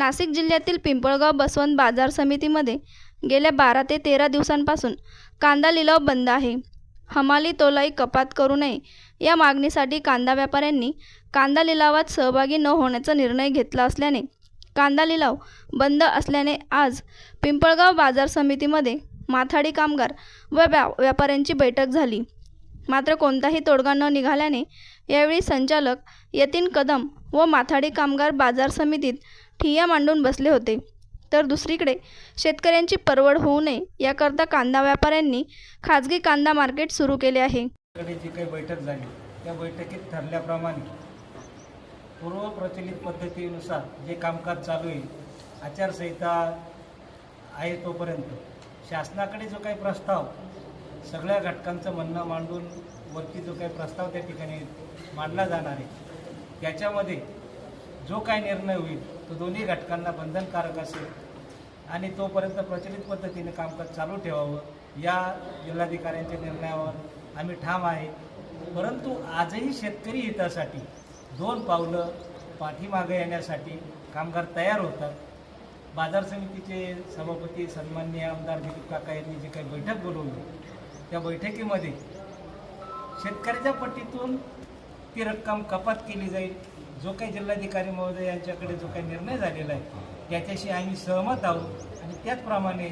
नाशिक जिल्ह्यातील पिंपळगाव बसवंत बाजार समितीमध्ये गेल्या बारा ते तेरा दिवसांपासून कांदा लिलाव बंद आहे. हमाली तोलाई कपात करू नये. या मागणीसाठी कांदा व्यापाऱ्यांनी कांदा लिलावात सहभागी न होण्याचा निर्णय घेतला असल्याने कांदा लिलाव बंद असल्याने आज पिंपळगाव बाजार समितीमध्ये माथाडी कामगार व व्या व्यापाऱ्यांची बैठक झाली. मात्र कोणताही तोडगा न निघाल्याने यावेळी संचालक यतीन कदम व माथाडी कामगार बाजार समितीत ठिय्या मांडून बसले होते. तर दुसरीकडे शेतकऱ्यांची परवड होऊ नये याकरता कांदा व्यापाऱ्यांनी खाजगी कांदा मार्केट सुरू केले आहे. जी काही बैठक झाली त्या बैठकीत ठरल्याप्रमाणे पूर्व प्रचलित पद्धतीनुसार जे कामकाज चालू आहे आचारसंहिता आहे तोपर्यंत शासनाकडे जो काही प्रस्ताव सगळ्या घटकांचं म्हणणं मांडून वरती जो काही प्रस्ताव त्या ठिकाणी मांडला जाणार आहे त्याच्यामध्ये जो काही निर्णय होईल तो दोन्ही घटकांना बंधनकारक असेल आणि तोपर्यंत प्रचलित पद्धतीने कामकाज चालू ठेवावं. या जिल्हाधिकाऱ्यांच्या निर्णयावर आम्ही ठाम आहे. परंतु आजही शेतकरी हितासाठी दोन पावलं पाठीमागे येण्यासाठी कामगार तयार होतात. बाजार समितीचे सभापती सन्माननीय आमदार दिलीप काका यांनी जी काही बैठक बोलवली त्या बैठकीमध्ये शेतकऱ्याच्या पट्टीतून ती रक्कम कपात केली जाईल. जो काही जिल्हाधिकारी महोदय यांच्याकडे जो काही निर्णय झालेला आहे त्याच्याशी आम्ही सहमत आहोत. आणि त्याचप्रमाणे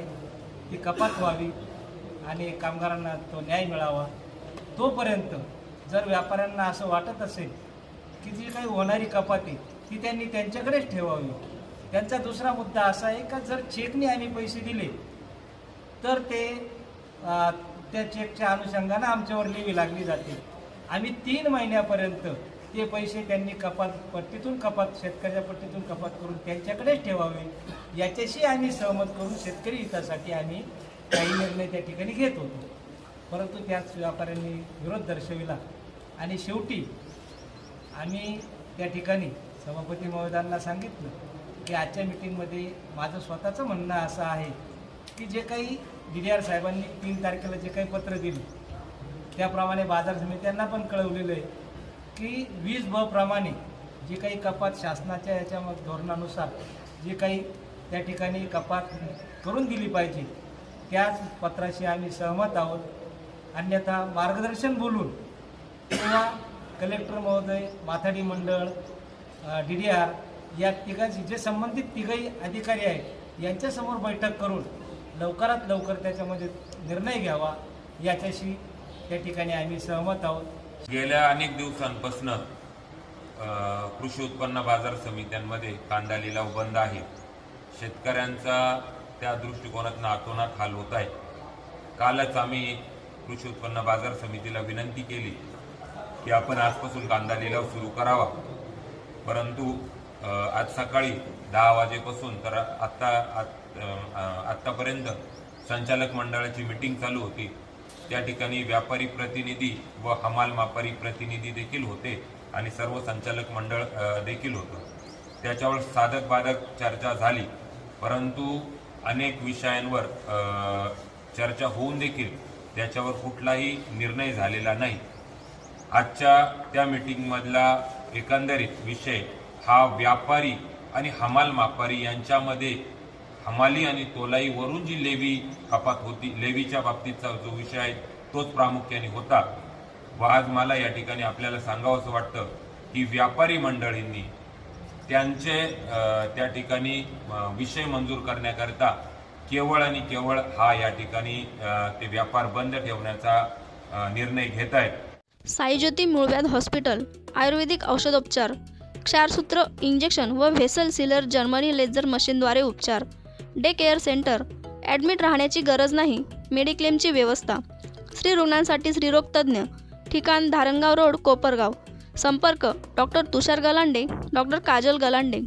ती कपात व्हावी आणि कामगारांना तो न्याय मिळावा. तोपर्यंत जर व्यापाऱ्यांना असं वाटत असेल की जी काही होणारी कपात आहे ती त्यांनी त्यांच्याकडेच ठेवावी. त्यांचा दुसरा मुद्दा असा आहे का जर चेकने आम्ही पैसे दिले तर ते त्या चेकच्या अनुषंगानं आमच्यावर लिवी लागली जाते. आम्ही तीन महिन्यापर्यंत ते पैसे त्यांनी कपात पट्टीतून कपात शेतकऱ्याच्या पट्टीतून कपात करून त्यांच्याकडेच ठेवावे. याच्याशी आम्ही सहमत करून शेतकरी हितासाठी आम्ही काही निर्णय त्या ठिकाणी घेत होतो. परंतु त्याच व्यापाऱ्यांनी विरोध दर्शविला. आणि शेवटी आम्ही त्या ठिकाणी सभापती महोदयांना सांगितलं की आजच्या मिटिंगमध्ये माझं स्वतःचं म्हणणं असं आहे की जे काही डी आर साहेबांनी तीन तारखेला जे काही पत्र दिलं त्याप्रमाणे बाजार समित्यांना पण कळवलेलं आहे की वीज ब जी काही कपात शासनाच्या याच्या धोरणानुसार जी काही त्या ठिकाणी कपात करून दिली पाहिजे त्याच पत्राशी आम्ही सहमत आहोत. अन्यथा मार्गदर्शन बोलून किंवा कलेक्टर महोदय माथाडी मंडळ डी डी आर या तिघांची जे संबंधित तिघही अधिकारी आहेत यांच्यासमोर बैठक करून लवकरात लवकर त्याच्यामध्ये निर्णय घ्यावा याच्याशी त्या ठिकाणी आम्ही सहमत आहोत. गेल्या अनेक दिवसांपासून कृषी उत्पन्न बाजार समित्यांमध्ये कांदा लिलाव बंद आहे. शेतकऱ्यांचा त्या दृष्टिकोनातून आतोनात हाल होत आहे. कालच आम्ही कृषी उत्पन्न बाजार समितीला विनंती केली की आपण आजपासून कांदा लिलाव सुरू करावा. परंतु आज सकाळी दहा वाजेपासून तर आत्ता आत्तापर्यंत संचालक मंडळाची मीटिंग चालू होती. त्या ठिकाणी व्यापारी प्रतिनिधी व हमाल मापारी प्रतिनिधी देखील होते आणि सर्व संचालक मंडळ देखील होतं. त्याच्यावर साधक बाधक चर्चा झाली. परंतु अनेक विषयांवर चर्चा होऊन देखील त्याच्यावर कुठलाही निर्णय झालेला नाही. आजच्या त्या मीटिंगमधला एकंदरीत विषय हा व्यापारी आणि हमाल मापारी यांच्यामध्ये हमाली आणि तोलाई वरून जी लेवी कपात होती लेवीच्या बाबतीतचा जो विषय आहे तोच प्रामुख्याने होता. व आज मला या ठिकाणी आपल्याला सांगावं असं वाटतं की व्यापारी मंडळींनी त्यांचे त्या ठिकाणी विषय मंजूर करण्याकरिता केवळ आणि केवळ हा या ठिकाणी ते व्यापार बंद ठेवण्याचा निर्णय घेत आहेत. साईज्योती मूळव्याध हॉस्पिटल आयुर्वेदिक औषधोपचार क्षारसूत्र इंजेक्शन व व्हेसल सिलर जर्मनी लेझर मशीनद्वारे उपचार. Day care centre. ॲडमिट राहण्याची गरज नाही. मेडिक्लेमची व्यवस्था. स्त्री रुग्णांसाठी स्त्रीरोग तज्ज्ञ ठिकाण धारणगाव रोड कोपरगाव. संपर्क डॉक्टर तुषार गलांडे डॉक्टर काजल गलांडे.